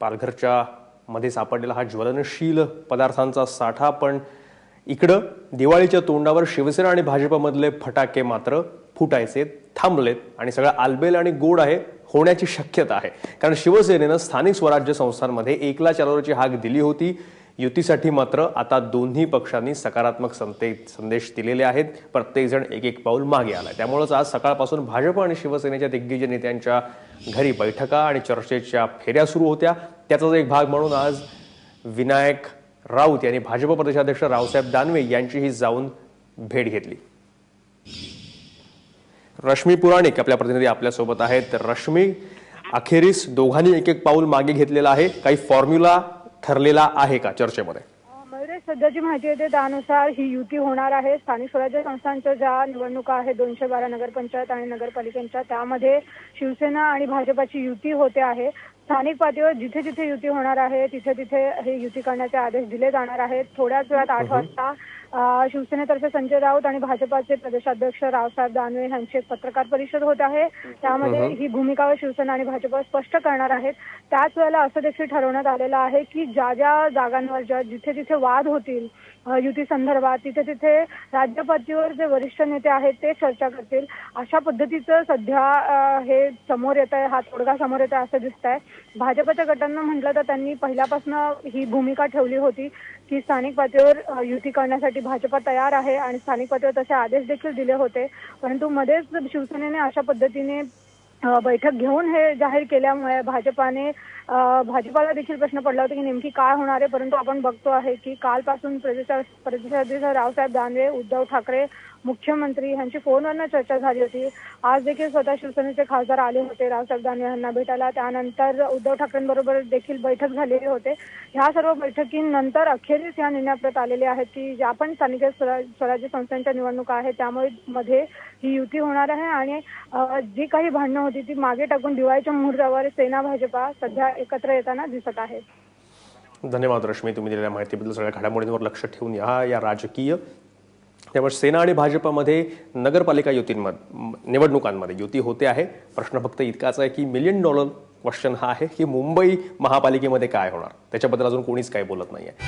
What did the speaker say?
पालघरच्या मध्ये सापडलेला हा ज्वलनशील पदार्थांचा साठा पण इकडं दिवाळीच्या तोंडावर शिवसेना आणि भाजपमधले फटाके मात्र फुटायचे थांबलेत आणि सगळं आलबेल आणि गोड आहे होण्याची शक्यता आहे. कारण शिवसेनेनं स्थानिक स्वराज्य संस्थांमध्ये एकला चालवण्याची हाक दिली होती. युतीसाठी मात्र आता दोन्ही पक्षांनी सकारात्मक संते संदेश दिलेले आहेत. प्रत्येकजण एक एक पाऊल मागे आलाय. त्यामुळेच आज सकाळपासून भाजप आणि शिवसेनेच्या दिग्गज नेत्यांच्या घरी बैठका आणि चर्चेच्या फेऱ्या सुरू होत्या. त्याचाच एक भाग म्हणून आज विनायक राऊत यांनी भाजप प्रदेशाध्यक्ष रावसाहेब दानवे यांचीही जाऊन भेट घेतली. रश्मी पुराणिक आपल्या प्रतिनिधी आपल्यासोबत आहेत. रश्मी अखेरीस दोघांनी एक एक पाऊल मागे घेतलेलं आहे. काही फॉर्म्युला ठरलेला आहे का चर्चेमध्ये? मयुरेश सध्याची माहिती येते त्यानुसार ही युती होणार आहे. स्थानिक स्वराज्य संस्थांच्या ज्या निवडणुका आहेत दोनशे बारा नगरपंचायत आणि नगरपालिकांच्या त्यामध्ये शिवसेना आणि भाजपाची युती होते आहे. स्थानिक पातळीवर जिथे जिथे युती होणार आहे तिथे तिथे हे युती करण्याचे आदेश दिले जाणार आहेत. थोड्याच वेळात आठ वाजता शिवसेनेतर्फे संजय राऊत आणि भाजपाचे प्रदेशाध्यक्ष रावसाहेब दानवे यांची एक पत्रकार परिषद होत आहे. त्यामध्ये ही भूमिका शिवसेना आणि भाजप स्पष्ट करणार आहेत. त्याच वेळेला असं देखील ठरवण्यात आलेलं आहे की ज्या ज्या जागांवर ज्या जिथे जिथे वाद होतील युती संदर्भात तिथे तिथे राज्य पातळीवर जे वरिष्ठ नेते आहेत ते चर्चा करतील. अशा पद्धतीचं सध्या हे समोर येत आहे हा तोडगा समोर येत आहे असं दिसत आहे भाजपच्या गटांना म्हटलं तर त्यांनी पहिल्यापासून ही भूमिका ठेवली होती की स्थानिक पातळीवर युती करण्यासाठी भाजपा तयार आहे आणि स्थानिक पातळीवर तसे आदेश देखील दिले होते. परंतु मध्येच शिवसेनेने अशा पद्धतीने बैठक घेऊन हे जाहीर केल्यामुळे भाजपाने भाजपाला देखील प्रश्न पडला होता की नेमकी काय होणार आहे. परंतु आपण बघतो आहे की कालपासून प्रदेशा प्रदेशाध्यक्ष रावसाहेब दानवे उद्धव ठाकरे मुख्यमंत्री यांची फोनवरनं चर्चा झाली होती. आज देखील स्वतः शिवसेनेचे खासदार आले होते. रावसाहेब दानवे यांना भेटायला. त्यानंतर उद्धव ठाकरेंबरोबर देखील बैठक झालेली होते. ह्या सर्व बैठकीनंतर अखेरीस या निर्णयाप्रत आलेले आहेत की ज्या पण स्थानिक स्वराज्य संस्थांच्या निवडणुका आहेत त्यामुळे मध्ये ही युती होणार आहे आणि जी काही भांडणं होती ती मागे टाकून दिवाळीच्या मुहूर्तावर सेना भाजपा सध्या एकत्र येताना दिसत आहे धन्यवाद रश्मी. तुम्ही दिलेल्या माहितीबद्दल सगळ्या घडामोडींवर लक्ष ठेवून या. या राजकीय त्यामुळे सेना आणि भाजपमध्ये नगरपालिका युतींमध्ये निवडणुकांमध्ये युती होते आहे. प्रश्न फक्त इतकाच आहे की मिलियन डॉलर क्वेश्चन हा आहे की मुंबई महापालिकेमध्ये काय होणार? त्याच्याबद्दल अजून कोणीच काही बोलत नाही आहे